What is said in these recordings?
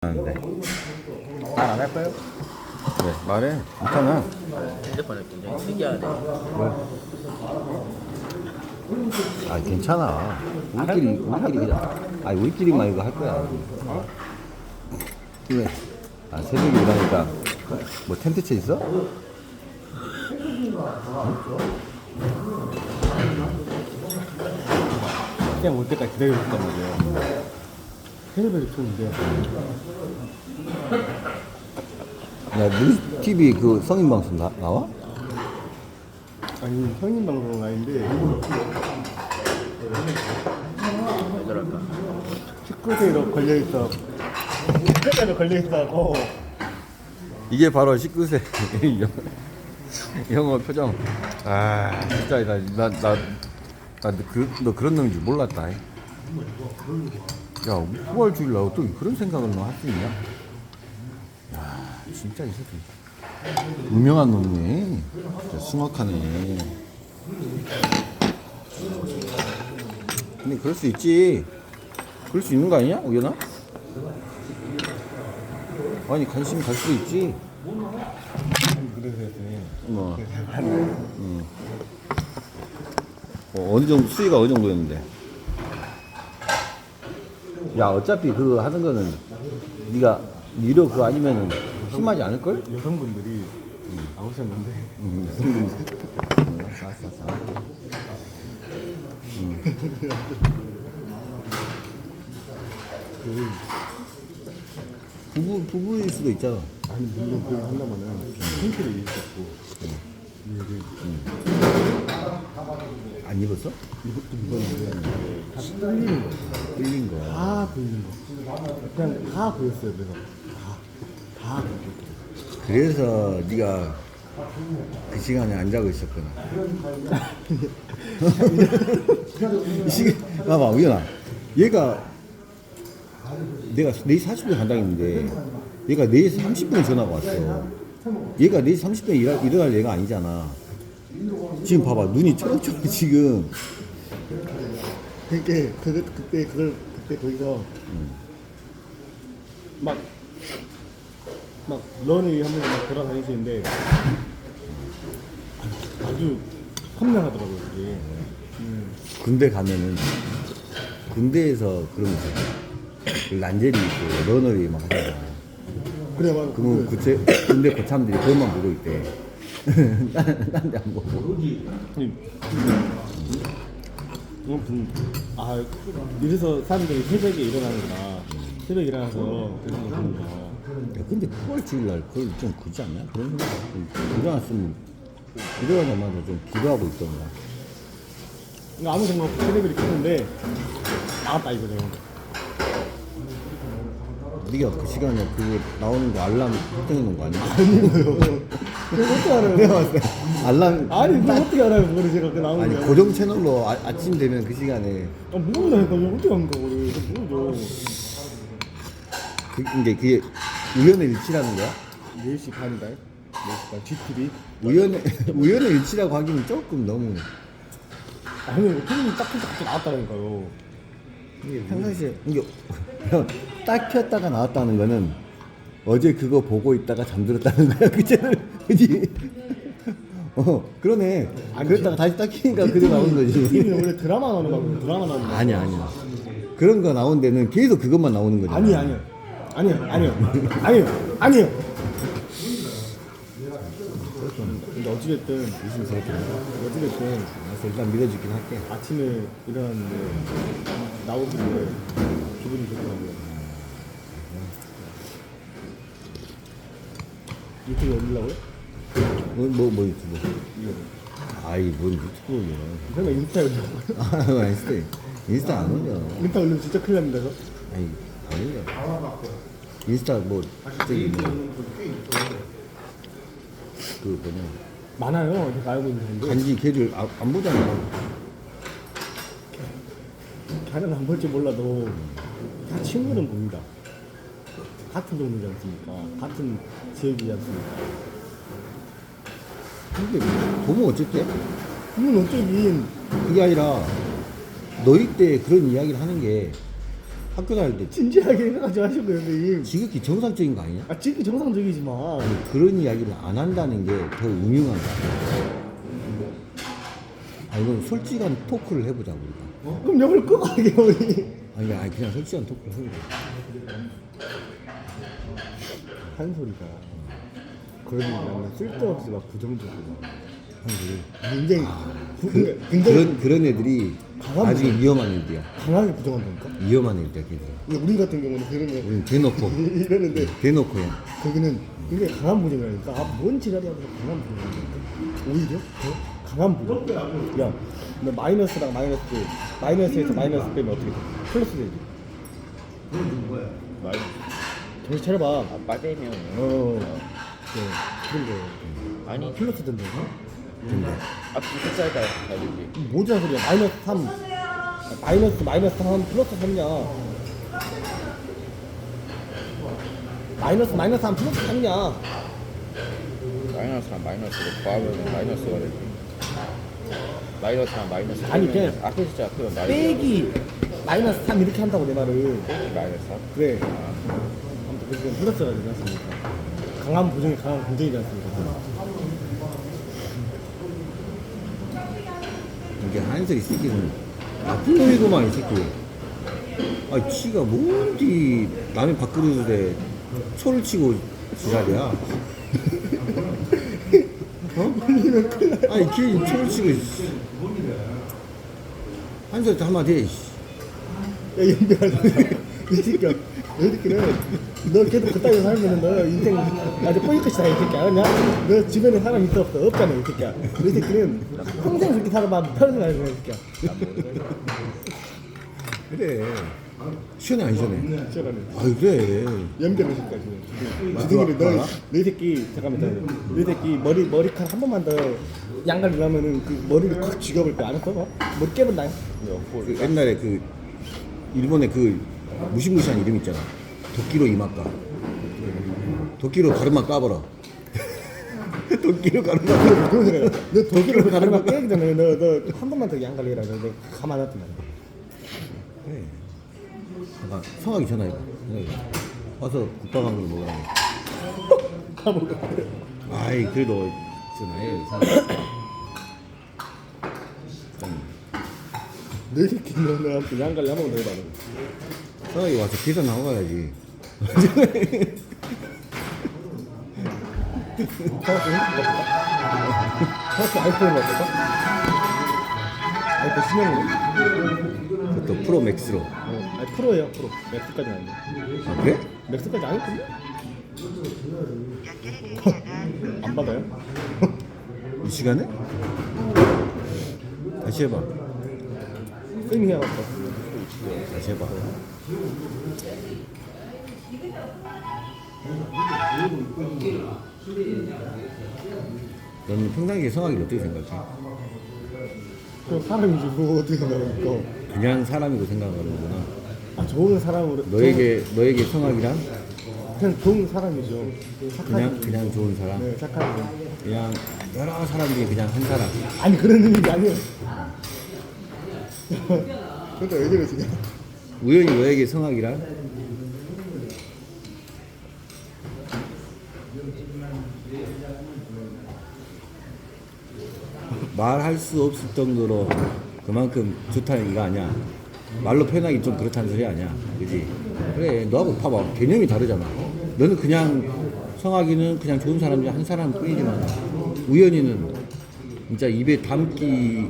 하는데 말안 할 거예요? 왜 말해 괜찮아 핸드폰을 굉장히 특이하네. 아 괜찮아 우리끼리 우리끼리 그냥 아니 우리끼리만 이거 할 거야 왜? 아 새벽에 일하니까 뭐 텐트 쳐 있어? 그냥 올 때까지 기다려줬단 말이에요. 테레비를 켰는데 야 뉴스 TV 그 성인 방송 나, 나와? 아니 성인 방송은 아닌데 왜 저럴까? 19세로 걸려 있어. 19세로 걸려 있다고. 이게 바로 19세 영어 표정 아 진짜 나나나너 그, 너 그런 놈인 줄 몰랐다 야 9월 주일 나고 또 그런 생각을 너할수 있냐? 야 진짜 이 새끼. 유명한 놈이네. 진짜 숭악하네. 근데 그럴 수 있지. 그럴 수 있는 거 아니냐 우연아? 아니 관심 갈 수도 있지. 그래서 뭐, 음. 어, 어느 정도 수위가 어느 정도였는데? 야 어차피 그거 하는 거는 네가 유료 그거 아니면은 심하지 않을 걸? 여성분들이 나오셨는데. 그 부부 부부일 수도 있잖아. 아니 물론 그걸 한다면은 핑크를 입었고 안 입었어? 다 떨리는 거. 끌린 거. 다 보이는 거. 그냥 다 보였어요. 그래서 다 다 보였어요. 그래서 네가 그 시간에 안 자고 있었구나. 이 시간 봐봐 우연아. 얘가 내가 4시 40분에 간다고 했는데 얘가 4시 30분에 전화가 왔어. 얘가 4시 30분에 일어, 일어날 얘가 아니잖아. 지금 봐봐 눈이 초록초록 지금 그게 그 그때 그걸 그때 거기서 막 막 런을 하면서 막 돌아다니시는데 아주 선명하더라고요 그게. 음. 군대 가면은 군대에서 그런 거 있어. 그 란제리 있고 러너리 막 하잖아. 그래 막 그러면 구체 군대 고참들이 그것만 보고 있대. 딴 데 안 보고. 아니, 아무튼 아 이래서 사람들이 새벽에 일어나는구나. 새벽에 일어나서 그런 거 보는 거. 야, 근데 9월 주일날 그걸 좀 그지 않냐? 그런 좀 일어났으면 일어나자마자 좀 기도하고 있던가. 그러니까 아무 생각 없이 테레비를 켰는데 나왔다 이거죠. 네가 그 시간에 그거 나오는 거 알람 설정해 놓은 거 아니야? 그걸 어떻게 알아요? 내가 봤을 때 알람 아니 그걸 어떻게 알아요? 그거를 제가 그 나오는 아니 거. 고정 채널로 아, 아침 되면 그 시간에 아 모른다니까 이거 어떻게 한 거를 이거 모르죠. 그, 이게 그게 우연의 일치라는 거야? 4시 반인가요? 4시 반 GTV? 우연의 우연의 일치라고 하기는 조금 너무 아니 테레비 딱 켜서 갑자기 나왔다니까요. 평상시에 이게 딱 켰다가 나왔다는 거는 어제 그거 보고 있다가 잠들었다는 거야 그 채널. 그지? 어 그러네. 아 그랬다가 다시 딱 켜니까 그대로 나오는 거지. TV는 원래 드라마 나오는 방송 드라마 나오는 거. 아니야 아니야. 그런 거 나온 데는 계속 그것만 나오는 거잖아. 아니 아니요. 아니요 아니요. 아니요 아니요. 근데 어찌됐든 어찌됐든 알았어 일단 믿어주긴 할게. 아침에 일어났는데 나오길래 기분이 좋더라고요. 유튜브에 올리려고요? 뭐뭐뭐 유튜브 이거. 아이 뭔 유튜브냐 설마 인스타에 올리려고? 아 인스타 인스타 안 올려 인스타 올리면 진짜 큰일 납니다. 저. 아니 안 올려 인스타 뭐 저기 뭐 그 뭐냐 많아요. 제가 알고 있는 사람들. 간지 걔를 아, 안 보잖아 다른 안 볼지 몰라도 다 친구는 봅니다. 같은 동네지 않습니까? 같은 지역이지 않습니까? 근데 보면 어쨌대 그건 어쩌긴 그게 아니라 너희 때 그런 이야기를 하는 게 학교 다닐 때 진지하게 생각하지 마시고 선생님. 지극히 정상적인 거 아니냐? 아 지금 정상적이지만 아니, 그런 이야기를 안 한다는 게 더 음흉한 거야. 아, 이건 솔직한 토크를 해보자고. 우리가. 그럼 영을 끄고 하게 우리. 아니, 아니, 그냥 솔직한 토크를 해보자. 한 소리가 그런 얘기하면 쓸데없이 막 부정적이고 굉장히 부- 굉장히 아. 그런, 그런 애들이 강한 나중에 위험한 애들이야. 강하게 부정한다니까. 위험한 애들이야, 걔들. 근데 우리 같은 경우는 그러면 우린 대놓고, 이러는데 대놓고 해. 거기는 굉장히 강한 부정이라니까. 아 뭔 지랄이야 그래서 강한 부정이라니까. 오히려 더 강한 부정. 야, 너 마이너스랑 마이너스 마이너스에서 마이너스 빼면 어떻게 돼? 플러스 되지. 마이너스. 정신 차려봐. 아, 빠지면. 어, 네, 그런 거예요. 아니, 플러스 된다고? 앞뒤 숫자에 따라 다르지. 뭐지 소리야? 마이너스 3. 마이너스 마이너스 3 플러스 3냐? 마이너스 마이너스 3 플러스 3냐? 마이너스랑 마이너스를 더하면 마이너스가 되지. 마이너스랑 마이너스. 아니, 그냥 앞에 숫자가 크면 마이너스. 빼기 마이너스 3 이렇게 한다고 내 말을. 마이너스 3. 그래. 아 그건 플러스가 되지 않습니까? 강한 부정이 강한 긍정이지 않습니까? 이게 한석 이 새끼는 나쁜 놈이구만 이 새끼 아 지가 뭔지 남의 밥그릇에 초를 치고 지랄이야 어? 아니 걔 초를 치고 씨. 한석 한마디 해 씨. 야, 연비야. 이 새끼야. 이 새끼는 너 계속 그따위로 살면은 너 인생 아주 뿌이끝이 다이 새끼 알았냐? 너 주변에 사람 있어 없어? 없잖아 이 새끼야. 이 새끼는 평생 그렇게 살아봐 평생 살아 이 새끼야. 그래 안 시원해 시원하네. 아 그래 연비는 새끼야 지금. 지승이는 너, 너이 새끼 잠깐만 잠깐만. 너이 새끼 머리 머리카락 한 번만 더 양갈이 나면은 그 머리를 콱 죽여볼 거야 알았어? 너? 머리 깨본다. 그 옛날에 그 일본의 그 무시무시한 이름 있잖아 도끼로 이마까 도끼로 가르마 까버려 도끼로 가르마 생각이야. 너 도끼로 가르마 깨기 전에 너너 한 번만 더 양갈이 해라. 너 가만 놨단 말이야. 그래. 잠깐 성하기 전화해봐. 전화해봐. 와서 국밥 한 그릇 먹으라고. 가보고. 아이 그래도 전화해. 너너 너한테 양갈이 한번 더 해봐. 성 하기 와서 핸드폰 바꿀까? 정확히 아이폰으로 바꿀까? 아이폰 10년이네? 그것도 프로 맥스로. 어, 아니 프로예요 프로 맥스까지는 아닌데 아 그래? 맥스까지 아니던데? 안 받아요? 이 시간에? 다시 해봐. 쌤이 맞다 다시 해봐. 너는 평상시에 성하기를 어떻게 생각해? 그럼 사람이지 뭐 어떻게 생각할까 그냥 사람이고 생각하는구나. 아 좋은 사람으로 너에게 너에게 성악이란 좋은- 그냥 좋은 사람이죠 착한 그냥 그냥 좋은 사람. 네 착한 분 그냥 여러 사람 중에 그냥 한 사람. 아니 그런 의미가 아니에요 그러니까 왜 그래 지금 우연히 너에게 성악이란 말할 수 없을 정도로 그만큼 좋다는 이거 아니야. 말로 표현하기 좀 그렇다는 소리 아니야. 그지? 그래, 너하고 봐봐. 개념이 다르잖아. 너는 그냥 성악이는 그냥 좋은 사람 중한 사람 뿐이지만 우연히는 진짜 입에 담기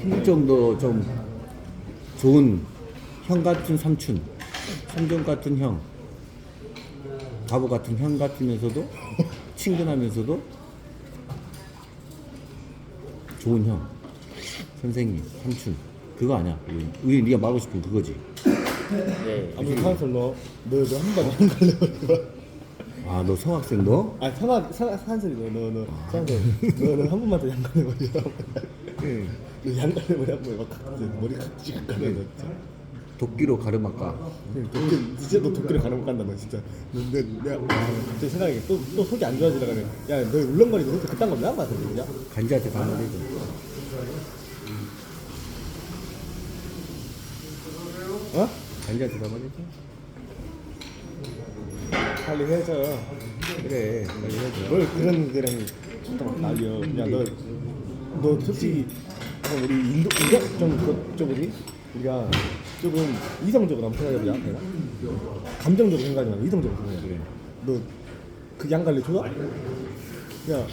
힘들 정도 좀 좋은 형 같은 삼촌, 삼촌 같은 형, 바보 같은 형 같으면서도 친근하면서도 좋은 형, 선생님, 삼촌. 그거 아니야. 우리 네가 말하고 싶은 그거지. 네. 아무튼 상한솔 너너너한 번에 안 갈래 아너 성학생 너? 아 상한 상한솔이 너너너. 상한솔 너너 한 번만 더 양갈래 머리 너 양갈래 머리 한번 해봐. 칵, 머리 칵 찍을 거야 너 진짜 도끼로 가르마까. 도끼 진짜 너 도끼를 가는 못 간다 너 진짜 근데 내가 아, 갑자기 생각이 또또 속이 안 좋아지다가 야너 울렁거리고 혼자 그딴 거왜 안 봤어 진짜 간지한테 가면 되죠. 어? 단지한테 다 말했지? 빨리 헤어져. 그래 빨리 해줘 뭘 그런 데랑 좋다고 난리여. 야, 너, 너 솔직히 어, 우리 인도, 인도 좀, 그, 좀 우리 우리가 조금 이성적으로 한번 생각해보자. 내가 감정적으로 생각하지 말고 이성적으로 생각해. 그래 너그 양갈래 좋아? 야,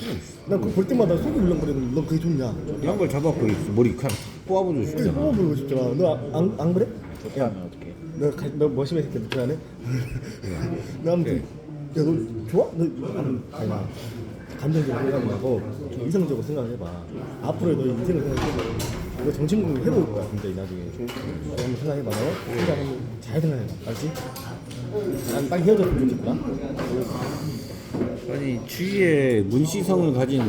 난 그거 볼 때마다 속이 울렁거리는 너 그게 좋냐? 양발 잡았고 이 머리 그냥 뽑아보고 싶잖아 뽑아보고 싶잖아. 너안 안 그래? 야, 어떻게? 너, 가, 너 머시매 새끼 해? 너 아무튼 야너 좋아? 너 아무 아니야 감정적으로 생각하고 이성적으로 생각해봐 앞으로의 너 인생을 생각해봐 너 정신 공부 해볼 거야. 이 나중에 한번 생각해봐 너 생각 한번 잘 생각해봐 알지? 난 빨리 헤어졌으면 좋겠구나 아니 주위에 문시성을 가진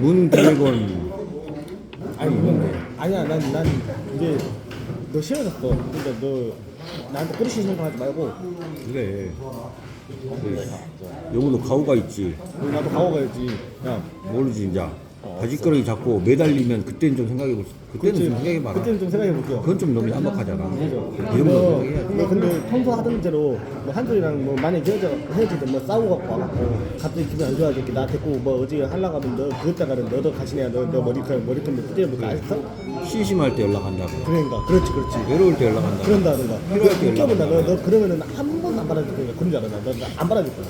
문 드래곤. 아니 그건 아니야 난 난 이제 너 싫어졌어. 근데 너 나한테 꼬리시 생각하지 말고. 그래. 영우도 가오가 있지. 나도 가고 가야지. 야. 모르지 이제 바지가랑이 잡고 매달리면 그때는 좀 생각해 볼 수 그때는 좀 생각해 봐라. 그때는 좀 생각해 볼게요 그건 좀 너무 깜박하잖아. 그죠. 이런 거 너, 생각해야지 너 근데 평소 하던 대로 뭐 한솔이랑 뭐 만약에 헤어져 헤어질 때뭐 싸우고 갖고 와갖고 갑자기 기분 안 좋아지게 나 데리고 뭐 어디 하려고 하면 너 그것다가는 너도 가시냐? 너, 너 머리카락 머리카락 뭐 뜯어볼까 알았어? 심심할 때 연락한다고. 그러니까. 그렇지 그렇지. 외로울 때 연락한다고. 그런다든가 필요할 때 웃겨본다. 너, 연락한다고. 너 그러면은 한 번도 안 받아줄 거니까 그런 줄 알아. 나안 받아줄 거야.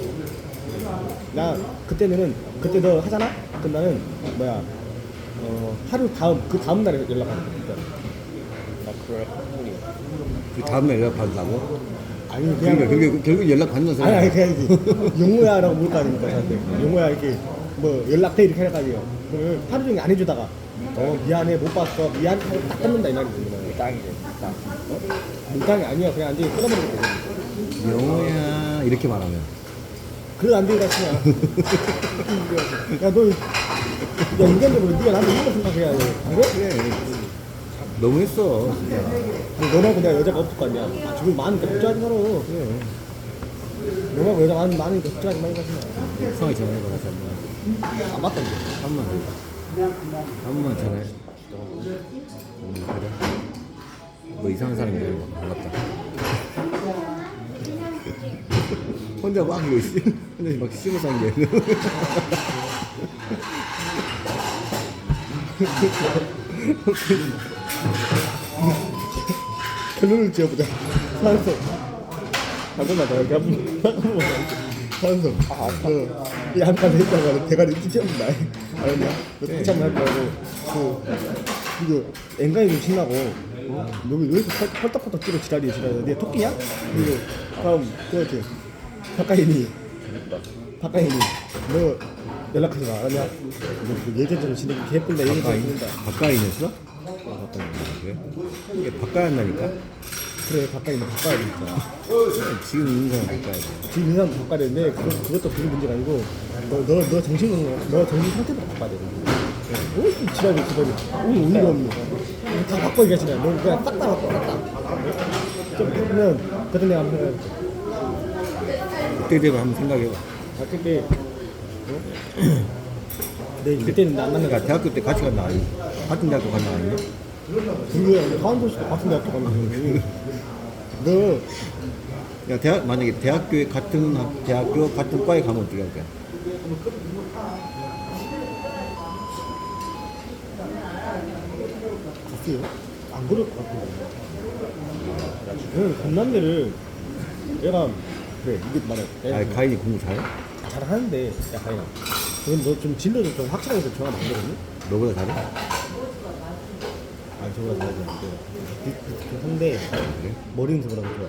나 그때는 그때 너 하잖아? 그럼 나는 뭐야 어 하루 다음 그 다음 날에 연락하는 거야. 나 그럴 확률이 그 다음날 연락 받는다고? 아니 그냥 그러니까 결국, 결국 연락 받는 사람. 아니 아니 그냥 이게 용호야라고 거 아닙니까 저한테 용호야 이렇게 뭐 연락돼 이렇게 해가지고 그러면 하루 종일 안 해주다가 어 미안해 못 봤어 미안 하고 딱 끊는다 이 말이지 땅이래 땅 물당이 아니야. 그냥 완전히 끊어버리는 영호야 이렇게 말하면 그래 안 되게 가시냐 야너 야 인간적으로 네가 나한테 이거 생각해야 돼. 그래? 그래. 너무했어 진짜. 너하고 내가 여자가 없을 거 아니야. 아 지금 많으니까 걱정하지 마라 그래. 너하고 여자가 많- 많으니까 걱정하지 말고 가시냐 이상하게 전화해봐 다시 한 번 아 맞다 한번 한 번만. 전화해. 음, 그래. 뭐 이상한 사람이 되는 거 몰랐다 혼자 막 이거 씨 혼자 막 씹어 사는 게 결론을 지어보자. 산소. 잠깐만, 나 여기 한 번, 한 번만. 산소. 어, 이 한칸 했다가 대가리 찢어진다. 알았냐? 너 다시 한번 할 거고. 그, 이거, 앵간이 좀 신나고. 어? 여기 왜 이렇게 펄- 펄떡펄떡 뛰고 지랄이야, 지랄이야. 네 토끼냐? 그리고, 다음, 그거지. 박가인이. 박가인이. 너 연락하지 마, 알았냐? 너그 예전처럼 지내기 가까이 예전처럼 지낸다. 가까이 있어? 그래? 이게 바꿔야 한다니까? 그래, 박가인이 바꿔야 되니까. 지금 있는 사람 바꿔야 돼 지금 이 사람 바꿔야 되는데 그것, 그것도 그게 문제가 아니고 너, 너, 너 정신 건강 너 정신 상태도 바꿔야 돼. 뭐 이렇게 지랄이 지랄이 오늘 의미가 없네. 다 바꿔 얘기하시네. 너 그냥 딱딱 바꿔 딱딱. 좀 그러면 그때 내가 한번 해볼게. 그때 되고 한번 생각해봐 아 그때 어? 네 그때는 안 만나. 야 대학교 때 같이 간다 아니 같은 대학교 간다 아니냐? 그게 하원도 씨도 같은 대학교 가면 너야 대학 만약에 대학교에 같은 학- 대학교 같은 과에 가면 어떻게 할 거야? 갔어요? 안 그럴 것 같은데. 저는 건남대를 얘가 그래 이게 말해. 아 가인이 공부 잘해? 잘 하는데 야 가인아. 넌너좀 진로도 좀 확실하게 좀 정하면 안 되거든? 너보다 잘해? 아니 저보다 잘하지 않는데 그, 그, 그 한데 그래? 머리 음색을 하면 좋아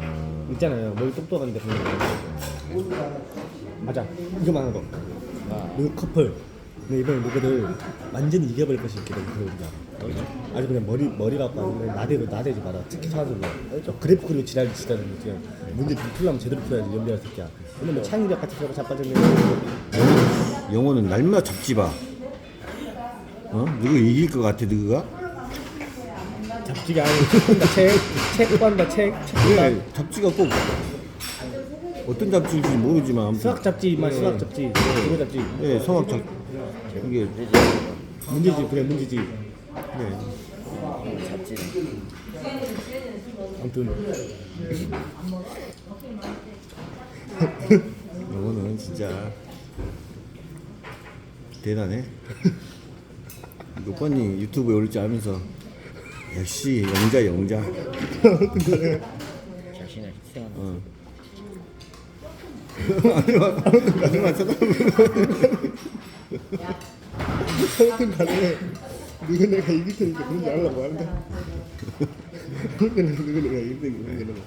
아. 있잖아요. 머리 똑똑한데. 그런 거 맞아 이거만 하는 거. 그 커플 근데 이번에 누구들 완전히 이겨버릴 것이 되고 그래 우리가 아주 그냥 머리 머리 갖고 그냥 나대고 나대지 마라. 특히 사람들로 알죠? 그래프 그리고 지랄 지랄 그냥 문제 좀 풀려면 제대로 풀어야지 연비할 새끼야. 근데 뭐 창의력 같은 거 자빠졌네 영어는 날마다 잡지 봐 어? 누구 이길 것 같아 누구가? 잡지가 아니고 책, 책. 관다 책, 관다. 잡지가 꼭 어떤 잡지인지 모르지만 수학 잡지 만 수학 잡지. 이거 잡지. 예 성악 잡 이게 문제지 그래 문제지 그래 잡지는 아무튼 너는 진짜 대단해. 녹번이 유튜브에 올릴 줄 알면서 역시 영자 영자. 자신을 희생하는 어. 아니만 아니만 쳐다보고. 아무튼 간에 너가 내가 이길 테니까 그런 줄 알라고 하는데. 그거는 너가 내가 이길 테니까 그런 줄 알라고.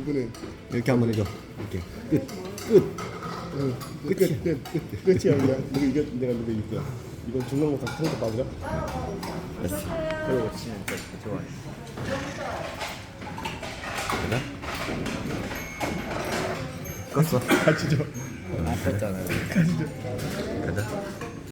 이거는 이렇게 한번 해줘. 이렇게. 끝. 끝. 응, 끝, 끝, 끝, 끝이야 그냥 너가. 이겨 내가 너가 이길 거야. 이건 중간고 다시 통합 봐보자 됐어. 그러고 치는 거 좋아해 껐어. 같이 줘. 아팠잖아요. 가자.